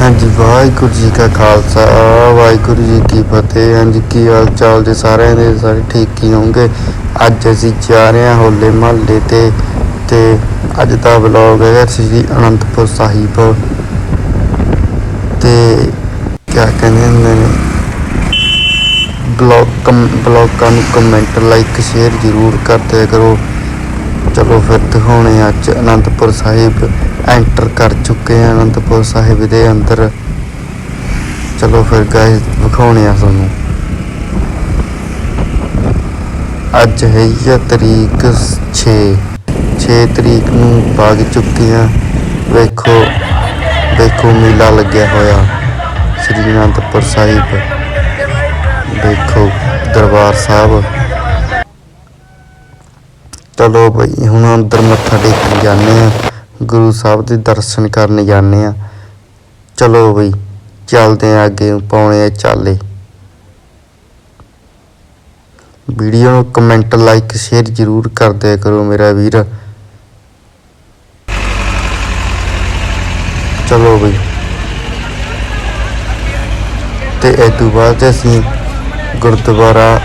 ਹਾਂਜੀ, ਵਾਹਿਗੁਰੂ ਜੀ ਕਾ ਖਾਲਸਾ, ਵਾਹਿਗੁਰੂ ਜੀ ਕੀ ਫਤਿਹ। ਹਾਂਜੀ, ਕੀ ਹਾਲ ਚਾਲ ਦੇ ਸਾਰਿਆਂ ਦੇ? ਸਾਰੇ ਠੀਕ ਹੀ ਹੋਣਗੇ? ਅੱਜ ਅਸੀਂ ਜਾ ਰਹੇ ਹਾਂ ਹੋਲੇ ਮਹੱਲੇ ਤੇ ਤੇ ਅੱਜ ਦਾ ਵਲੌਗ ਹੈ ਸ੍ਰੀ ਅਨੰਦਪੁਰ ਸਾਹਿਬ। ਤੇ ਕਿਆ ਕਹਿੰਦੇ ਹੁੰਦੇ ਨੇ? ਬਲੌਗ ਕਮ, ਬਲੌਗਾਂ ਨੂੰ ਕਮੈਂਟ, ਲਾਈਕ, ਸ਼ੇਅਰ ਜ਼ਰੂਰ ਕਰਦੇ ਕਰੋ। ਚਲੋ ਫਿਰ ਦਿਖਾਉਣੇ ਆ ਅੱਜ ਅਨੰਦਪੁਰ ਸਾਹਿਬ। ਐਂਟਰ ਕਰ ਚੁੱਕੇ ਆ ਅਨੰਦਪੁਰ ਸਾਹਿਬ ਦੇ ਅੰਦਰ। ਚਲੋ ਫਿਰ ਗਾਇਸ ਵਿਖਾਉਣੇ ਆ ਤੁਹਾਨੂੰ। ਅੱਜ ਹੈ ਇਹ ਤਰੀਕ 6 6 ਤਰੀਕ ਨੂੰ ਬਾਗ ਚੁੱਕੇ ਆ। ਵੇਖੋ ਵੇਖੋ ਮੇਲਾ ਲੱਗਿਆ ਹੋਇਆ, ਸ੍ਰੀ ਅਨੰਦਪੁਰ ਸਾਹਿਬ। ਵੇਖੋ ਦਰਬਾਰ ਸਾਹਿਬ। ਚਲੋ ਬਈ, ਹੁਣ ਅੰਦਰ ਮੱਥਾ ਟੇਕਣ ਜਾਂਦੇ ਆ। ਗੁਰੂ ਸਾਹਿਬ ਦੇ ਦਰਸ਼ਨ ਕਰਨ ਜਾਂਦੇ ਆ ਚਲੋ ਬਈ, ਚੱਲਦੇ ਆ ਅੱਗੇ ਨੂੰ ਪਾਉਣੇ ਆ ਚਾਲੇ। ਵੀਡੀਓ ਨੂੰ ਕਮੈਂਟ, ਲਾਈਕ, ਸ਼ੇਅਰ ਜ਼ਰੂਰ ਕਰ ਦਿਆ ਕਰੋ ਮੇਰਾ ਵੀਰ। ਚਲੋ ਬਈ। ਤੇ ਇਹ ਤੋਂ ਬਾਅਦ ਅਸੀਂ ਗੁਰਦੁਆਰਾ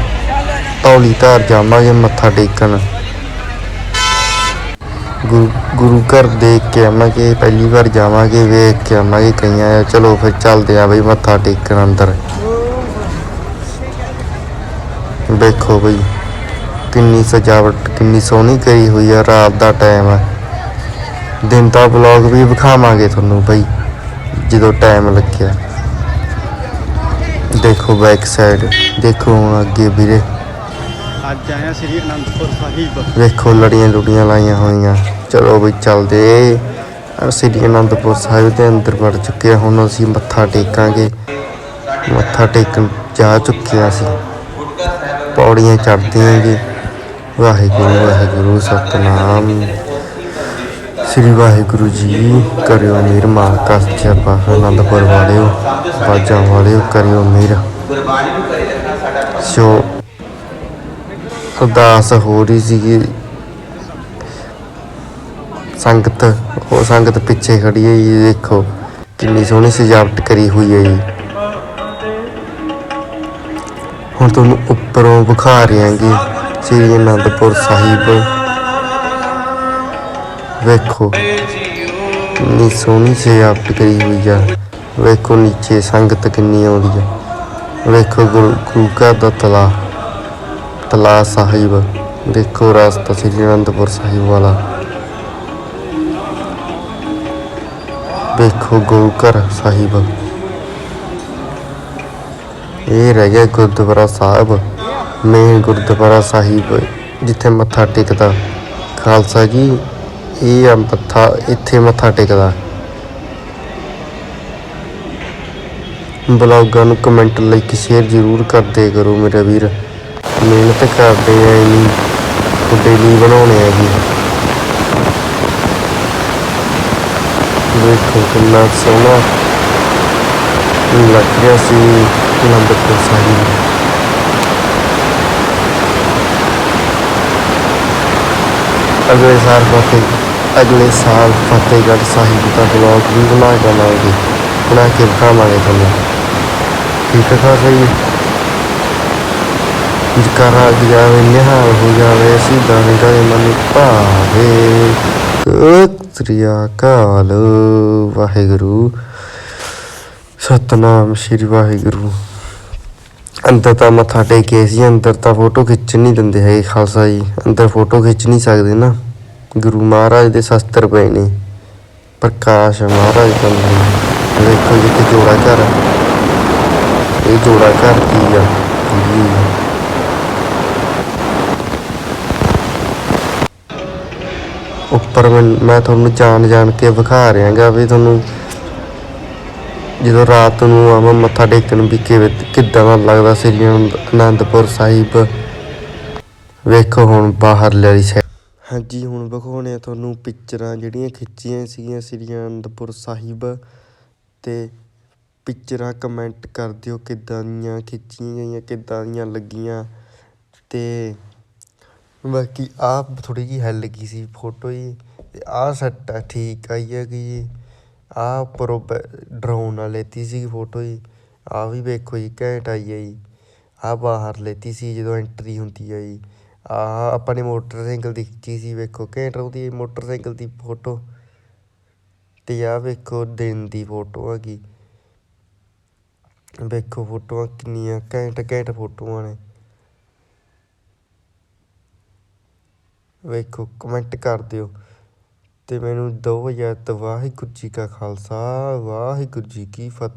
ਧੌਲੀ ਧਾਰ ਜਾਵਾਂਗੇ ਮੱਥਾ ਟੇਕਣ। ਗੁਰੂ ਗੁਰੂ ਘਰ ਦੇਖ ਕੇ ਆਵਾਂਗੇ, ਪਹਿਲੀ ਵਾਰ ਜਾਵਾਂਗੇ, ਵੇਖ ਕੇ ਆਵਾਂਗੇ ਕਈਆਂ ਆ ਚਲੋ ਫਿਰ ਚੱਲਦੇ ਆ ਬਈ, ਮੱਥਾ ਟੇਕਣ ਅੰਦਰ। ਵੇਖੋ ਬਈ, ਕਿੰਨੀ ਸਜਾਵਟ, ਕਿੰਨੀ ਸੋਹਣੀ ਕਰੀ ਹੋਈ ਆ, ਰਾਤ ਦਾ ਟਾਈਮ ਆ। ਦਿਨ ਦਾ ਵਲੌਗ ਵੀ ਵਿਖਾਵਾਂਗੇ ਤੁਹਾਨੂੰ ਬਈ, ਜਦੋਂ ਟਾਈਮ ਲੱਗਿਆ। ਦੇਖੋ ਬੈਕ ਸਾਈਡ ਦੇਖੋ ਹੁਣ ਅੱਗੇ ਵੀਰੇ। ਅੱਜ ਆਇਆ ਸ੍ਰੀ ਅਨੰਦਪੁਰ ਸਾਹਿਬ। ਵੇਖੋ ਲੜੀਆਂ ਲੁੜੀਆਂ ਲਾਈਆਂ ਹੋਈਆਂ। ਚਲੋ ਵੀ ਚੱਲਦੇ। ਸ੍ਰੀ ਅਨੰਦਪੁਰ ਸਾਹਿਬ ਦੇ ਅੰਦਰ ਵੜ ਚੁੱਕੇ ਹਾਂ ਹੁਣ ਅਸੀਂ ਮੱਥਾ ਟੇਕਾਂਗੇ। ਮੱਥਾ ਟੇਕਣ ਜਾ ਚੁੱਕੇ ਹਾਂ ਅਸੀਂ। ਪੌੜੀਆਂ ਚੜ੍ਹਦੇ ਆਂਗੇ ਵਾਹਿਗੁਰੂ ਵਾਹਿਗੁਰੂ ਸਤਨਾਮ। ਸ੍ਰੀ ਵਾਹਿਗੁਰੂ ਜੀ ਕਰਿਓ ਮੇਰ ਮਾਲਕਾ ਸੱਚਾ ਪਾਤਸ਼ਾਹ ਅਨੰਦਪੁਰ ਵਾਲਿਓ ਬਾਜਾਂ ਵਾਲਿਓ ਕਰਿਓ ਮੇਰ। ਸੋ ਅਰਦਾਸ ਹੋ ਰਹੀ ਸੀਗੀ। ਸੰਗਤ, ਉਹ ਸੰਗਤ ਪਿੱਛੇ ਖੜੀ ਹੈ ਜੀ, ਦੇਖੋ ਕਿੰਨੀ ਸੋਹਣੀ ਸਜਾਵਟ ਕਰੀ ਹੋਈ ਹੈ ਜੀ। ਹੁਣ ਤੁਹਾਨੂੰ ਉੱਪਰੋਂ ਵਿਖਾ ਰਹੇ ਹਾਂਗੇ ਸ੍ਰੀ ਅਨੰਦਪੁਰ ਸਾਹਿਬ। ਵੇਖੋ, ਕਿੰਨੀ ਸੋਹਣੀ ਸਜਾਵਟ ਕਰੀ ਹੋਈ ਆ। ਵੇਖੋ ਨੀਚੇ ਸੰਗਤ ਕਿੰਨੀ ਆਉਂਦੀ ਆ। ਵੇਖੋ ਗੁਰੂ ਗੁਰੂ ਘਰ ਦਾ ਤਲਾ। ਤਲਾ ਸਾਹਿਬ, ਦੇਖੋ ਰਸਤਾ ਸ੍ਰੀ ਅਨੰਦਪੁਰ ਸਾਹਿਬ ਵਾਲਾ। ਦੇਖੋ ਗੁਰੂ ਘਰ ਸਾਹਿਬ। ਇਹ ਰਹਿ ਗਿਆ ਗੁਰਦੁਆਰਾ ਸਾਹਿਬ ਮੇਨ ਗੁਰਦੁਆਰਾ ਸਾਹਿਬ, ਜਿੱਥੇ ਮੱਥਾ ਟੇਕਦਾ। ਖਾਲਸਾ ਜੀ, ਇਹ ਆ ਮੱਥਾ, ਇੱਥੇ ਮੱਥਾ ਟੇਕਦਾ। ਬਲੌਗਾਂ ਨੂੰ ਕਮੈਂਟ ਲਾਈਕ ਸ਼ੇਅਰ ਜ਼ਰੂਰ ਕਰਦੇ ਕਰੋ ਮੇਰੇ ਵੀਰ। ਮਿਹਨਤ ਕਰਦੇ ਆ ਇੰਨੀ ਤੁਹਾਡੇ ਲਈ ਬਣਾਉਣੇ ਆ ਜੀ ਵੇਖੋ ਕਿੰਨਾ ਸੋਹਣਾ ਲੱਗ ਰਿਹਾ ਸੀ ਅਨੰਦਪੁਰ ਸਾਹਿਬ ਅਗਲੇ ਸਾਲ ਫਤਿਹ ਅਗਲੇ ਸਾਲ ਫਤਿਹਗੜ੍ਹ ਸਾਹਿਬ ਦਾ ਬਲੌਗ ਵੀ ਬਣਾ ਕੇ ਲਾਵਾਂਗੇ ਬਣਾ ਕੇ ਦਿਖਾਵਾਂਗੇ ਤੁਹਾਨੂੰ ਠੀਕ ਹੈ ਖਾਸਾ ਜੀ ਜਕਾਰਾ ਜਾਵੇ ਨਿਹਾਲ ਹੋ ਜਾਵੇ, ਸਿੱਧਾ ਨਿਗਾਹ ਮਨ ਭਾਵੇ। ਸਤਿ ਅਕਾਲ, ਵਾਹਿਗੁਰੂ। ਸਤਨਾਮ ਸ਼੍ਰੀ ਵਾਹਿਗੁਰੂ। ਅੰਦਰ ਤਾਂ ਮੱਥਾ ਟੇਕੇ ਸੀ, ਅੰਦਰ ਤਾਂ ਫੋਟੋ ਖਿੱਚ ਨਹੀਂ ਦਿੰਦੇ ਹੈਗੇ ਖਾਲਸਾ ਜੀ। ਅੰਦਰ ਫੋਟੋ ਖਿੱਚ ਨਹੀਂ ਸਕਦੇ ਨਾ। ਗੁਰੂ ਮਹਾਰਾਜ ਦੇ ਸ਼ਸਤਰ ਪਏ ਨੇ। ਪ੍ਰਕਾਸ਼ ਮਹਾਰਾਜ ਦਾ ਨਾਮ। ਵੇਖੋ ਜਿੱਥੇ ਜੋੜਾ ਘਰ ਇਹ ਜੋੜਾ ਘਰ ਕੀ ਆ? ਉੱਪਰ ਮੈਂ ਮੈਂ ਤੁਹਾਨੂੰ ਜਾਣ ਜਾਣ ਕੇ ਵਿਖਾ ਰਿਹਾਗਾ ਵੀ ਤੁਹਾਨੂੰ ਜਦੋਂ ਰਾਤ ਨੂੰ ਆਵਾਂ ਮੱਥਾ ਟੇਕਣ ਵੀ ਕਿਵੇਂ ਕਿੱਦਾਂ ਦਾ ਲੱਗਦਾ ਸ੍ਰੀ ਅਨੰਦ- ਅਨੰਦਪੁਰ ਸਾਹਿਬ। ਵੇਖੋ ਹੁਣ ਬਾਹਰ ਲਈ ਸਾਈਡ ਹਾਂਜੀ, ਹੁਣ ਵਿਖਾਉਣੇ ਆ ਤੁਹਾਨੂੰ ਪਿਕਚਰਾਂ ਜਿਹੜੀਆਂ ਖਿੱਚੀਆਂ ਸੀਗੀਆਂ ਸ੍ਰੀ ਅਨੰਦਪੁਰ ਸਾਹਿਬ ਤੇ ਪਿਕਚਰਾਂ ਕਮੈਂਟ ਕਰ ਦਿਓ ਕਿੱਦਾਂ ਦੀਆਂ ਖਿੱਚੀਆਂ ਗਈਆਂ, ਕਿੱਦਾਂ ਦੀਆਂ ਲੱਗੀਆਂ ਤੇ ਬਾਕੀ ਆਹ ਥੋੜ੍ਹੀ ਜਿਹੀ ਹਿੱਲ ਗਈ ਸੀ ਫੋਟੋ ਜੀ ਅਤੇ ਆਹ ਸੈੱਟ ਆ, ਠੀਕ ਆਈ ਹੈਗੀ ਜੀ। ਆਹ ਉੱਪਰੋਂ ਡਰੋਨ ਨਾਲ ਲੈਤੀ ਸੀਗੀ ਫੋਟੋ ਜੀ। ਆਹ ਵੀ ਵੇਖੋ ਜੀ, ਘੈਂਟ ਆਈ ਹੈ ਜੀ। ਆਹ ਬਾਹਰ ਲੈਤੀ ਸੀ ਜਦੋਂ ਐਂਟਰੀ ਹੁੰਦੀ ਹੈ ਜੀ। ਆਹ ਆਪਾਂ ਨੇ ਮੋਟਰਸਾਈਕਲ ਦੀ ਖਿੱਚੀ ਸੀ, ਵੇਖੋ ਘੈਂਟ ਉਹਦੀ ਮੋਟਰਸਾਈਕਲ ਦੀ ਫੋਟੋ ਅਤੇ ਆਹ ਵੇਖੋ ਦਿਨ ਦੀ ਫੋਟੋ ਹੈਗੀ। ਵੇਖੋ ਫੋਟੋਆਂ ਕਿੰਨੀਆਂ ਘੈਂਟ ਘੈਂਟ ਫੋਟੋਆਂ ਨੇ। ਵੇਖੋ ਕਮੈਂਟ ਕਰ ਦਿਓ। ਤੇ ਮੈਨੂੰ ਦੋ ਹਜ਼ਾਰ ਵਾਹਿਗੁਰੂ ਜੀ ਕਾ ਖਾਲਸਾ, ਵਾਹਿਗੁਰੂ ਜੀ ਕੀ ਫਤਿਹ।